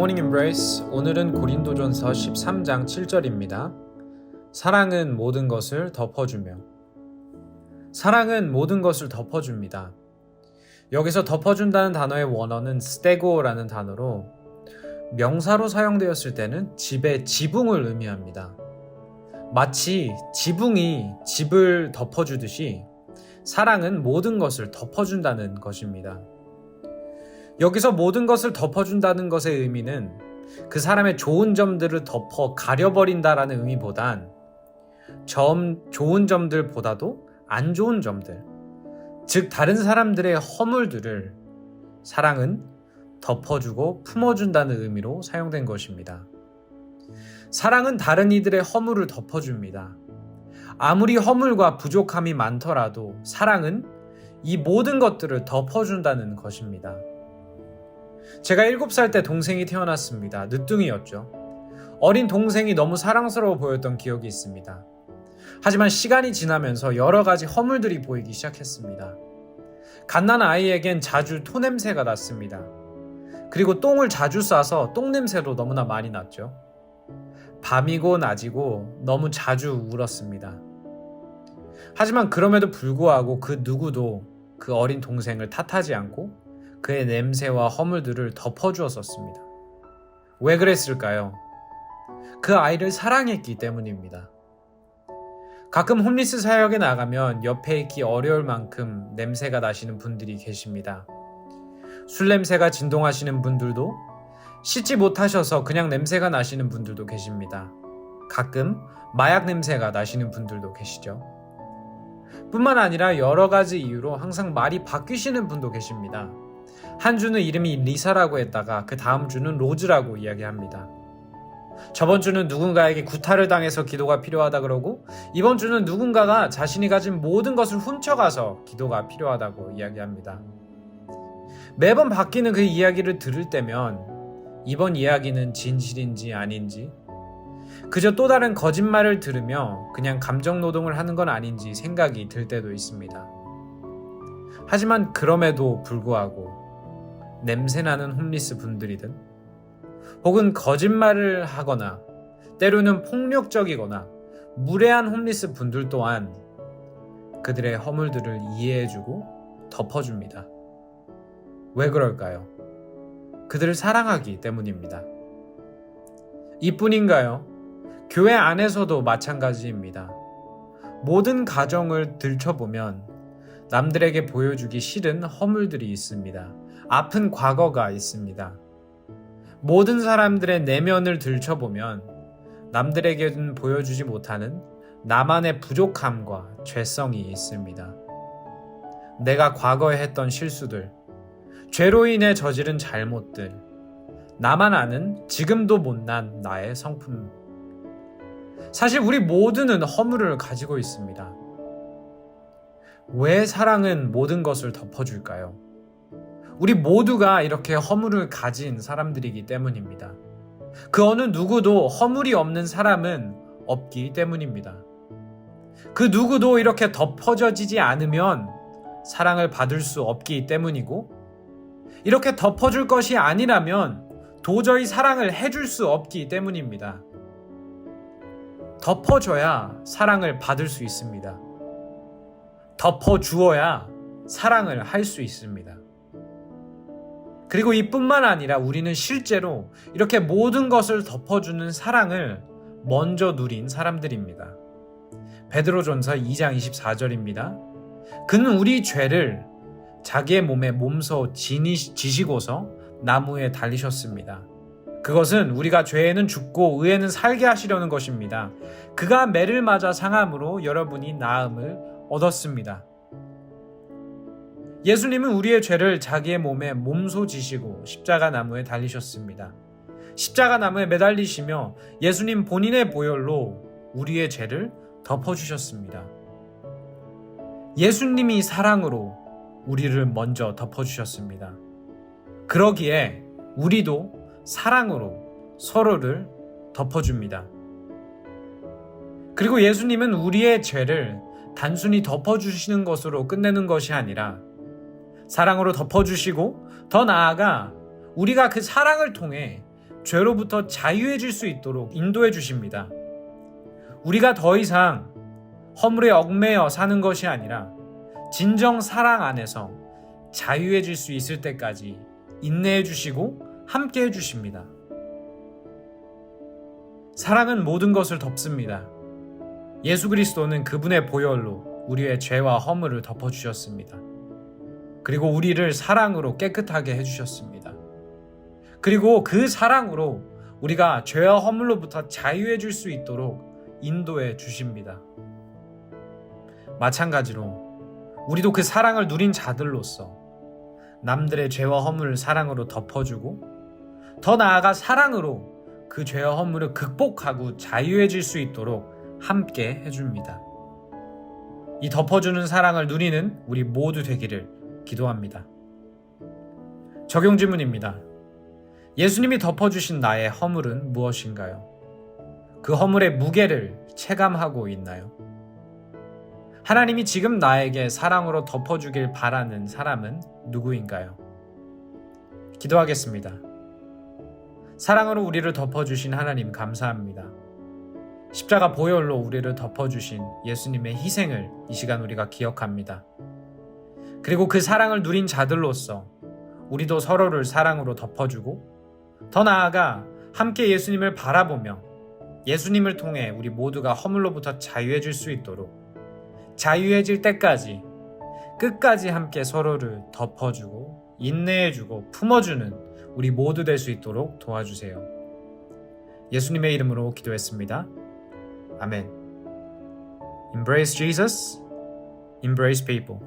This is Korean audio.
굿모닝 embrace 오늘은 고린도전서 13장 7절입니다. 사랑은 모든 것을 덮어주며 사랑은 모든 것을 덮어줍니다. 여기서 덮어준다는 단어의 원어는 스테고라는 단어로 명사로 사용되었을 때는 집의 지붕을 의미합니다. 마치 지붕이 집을 덮어주듯이 사랑은 모든 것을 덮어준다는 것입니다. 여기서 모든 것을 덮어준다는 것의 의미는 그 사람의 좋은 점들을 덮어 가려버린다라는 의미보단 점, 좋은 점들보다도 안 좋은 점들, 즉 다른 사람들의 허물들을 사랑은 덮어주고 품어준다는 의미로 사용된 것입니다. 사랑은 다른 이들의 허물을 덮어줍니다. 아무리 허물과 부족함이 많더라도 사랑은 이 모든 것들을 덮어준다는 것입니다. 제가 7살 때 동생이 태어났습니다. 늦둥이였죠. 어린 동생이 너무 사랑스러워 보였던 기억이 있습니다. 하지만 시간이 지나면서 여러 가지 허물들이 보이기 시작했습니다. 갓난 아이에겐 자주 토 냄새가 났습니다. 그리고 똥을 자주 싸서 똥 냄새도 너무나 많이 났죠. 밤이고 낮이고 너무 자주 울었습니다. 하지만 그럼에도 불구하고 그 누구도 그 어린 동생을 탓하지 않고 그의 냄새와 허물들을 덮어주었었습니다. 왜 그랬을까요? 그 아이를 사랑했기 때문입니다. 가끔 홈리스 사역에 나가면 옆에 있기 어려울 만큼 냄새가 나시는 분들이 계십니다. 술 냄새가 진동하시는 분들도 씻지 못하셔서 그냥 냄새가 나시는 분들도 계십니다. 가끔 마약 냄새가 나시는 분들도 계시죠. 뿐만 아니라 여러 가지 이유로 항상 말이 바뀌시는 분도 계십니다. 한 주는 이름이 리사라고 했다가 그 다음 주는 로즈라고 이야기합니다. 저번 주는 누군가에게 구타를 당해서 기도가 필요하다 그러고 이번 주는 누군가가 자신이 가진 모든 것을 훔쳐가서 기도가 필요하다고 이야기합니다. 매번 바뀌는 그 이야기를 들을 때면 이번 이야기는 진실인지 아닌지 그저 또 다른 거짓말을 들으며 그냥 감정 노동을 하는 건 아닌지 생각이 들 때도 있습니다. 하지만 그럼에도 불구하고 냄새나는 홈리스 분들이든 혹은 거짓말을 하거나 때로는 폭력적이거나 무례한 홈리스 분들 또한 그들의 허물들을 이해해주고 덮어줍니다. 왜 그럴까요? 그들을 사랑하기 때문입니다. 이뿐인가요? 교회 안에서도 마찬가지입니다. 모든 가정을 들춰보면 남들에게 보여주기 싫은 허물들이 있습니다. 아픈 과거가 있습니다. 모든 사람들의 내면을 들춰보면 남들에게는 보여주지 못하는 나만의 부족함과 죄성이 있습니다. 내가 과거에 했던 실수들, 죄로 인해 저지른 잘못들, 나만 아는 지금도 못난 나의 성품. 사실 우리 모두는 허물을 가지고 있습니다. 왜 사랑은 모든 것을 덮어줄까요? 우리 모두가 이렇게 허물을 가진 사람들이기 때문입니다. 그 어느 누구도 허물이 없는 사람은 없기 때문입니다. 그 누구도 이렇게 덮어져지지 않으면 사랑을 받을 수 없기 때문이고, 이렇게 덮어줄 것이 아니라면 도저히 사랑을 해줄 수 없기 때문입니다. 덮어줘야 사랑을 받을 수 있습니다. 덮어주어야 사랑을 할 수 있습니다. 그리고 이뿐만 아니라 우리는 실제로 이렇게 모든 것을 덮어주는 사랑을 먼저 누린 사람들입니다. 베드로전서 2장 24절입니다. 그는 우리 죄를 자기의 몸에 몸소 지시고서 나무에 달리셨습니다. 그것은 우리가 죄에는 죽고 의에는 살게 하시려는 것입니다. 그가 매를 맞아 상함으로 여러분이 나음을 얻었습니다. 예수님은 우리의 죄를 자기의 몸에 몸소 지시고 십자가 나무에 달리셨습니다. 십자가 나무에 매달리시며 예수님 본인의 보혈로 우리의 죄를 덮어주셨습니다. 예수님이 사랑으로 우리를 먼저 덮어주셨습니다. 그러기에 우리도 사랑으로 서로를 덮어줍니다. 그리고 예수님은 우리의 죄를 단순히 덮어주시는 것으로 끝내는 것이 아니라 사랑으로 덮어주시고 더 나아가 우리가 그 사랑을 통해 죄로부터 자유해질 수 있도록 인도해 주십니다. 우리가 더 이상 허물에 얽매여 사는 것이 아니라 진정 사랑 안에서 자유해질 수 있을 때까지 인내해 주시고 함께 해 주십니다. 사랑은 모든 것을 덮습니다. 예수 그리스도는 그분의 보혈로 우리의 죄와 허물을 덮어 주셨습니다. 그리고 우리를 사랑으로 깨끗하게 해 주셨습니다. 그리고 그 사랑으로 우리가 죄와 허물로부터 자유해 줄 수 있도록 인도해 주십니다. 마찬가지로 우리도 그 사랑을 누린 자들로서 남들의 죄와 허물을 사랑으로 덮어주고 더 나아가 사랑으로 그 죄와 허물을 극복하고 자유해질 수 있도록 함께 해줍니다. 이 덮어주는 사랑을 누리는 우리 모두 되기를 기도합니다. 적용 질문입니다. 예수님이 덮어주신 나의 허물은 무엇인가요? 그 허물의 무게를 체감하고 있나요? 하나님이 지금 나에게 사랑으로 덮어주길 바라는 사람은 누구인가요? 기도하겠습니다. 사랑으로 우리를 덮어주신 하나님 감사합니다. 십자가 보혈로 우리를 덮어주신 예수님의 희생을 이 시간 우리가 기억합니다. 그리고 그 사랑을 누린 자들로서 우리도 서로를 사랑으로 덮어주고 더 나아가 함께 예수님을 바라보며 예수님을 통해 우리 모두가 허물로부터 자유해질 수 있도록 자유해질 때까지 끝까지 함께 서로를 덮어주고 인내해주고 품어주는 우리 모두 될 수 있도록 도와주세요. 예수님의 이름으로 기도했습니다. 아멘. Embrace Jesus, embrace people.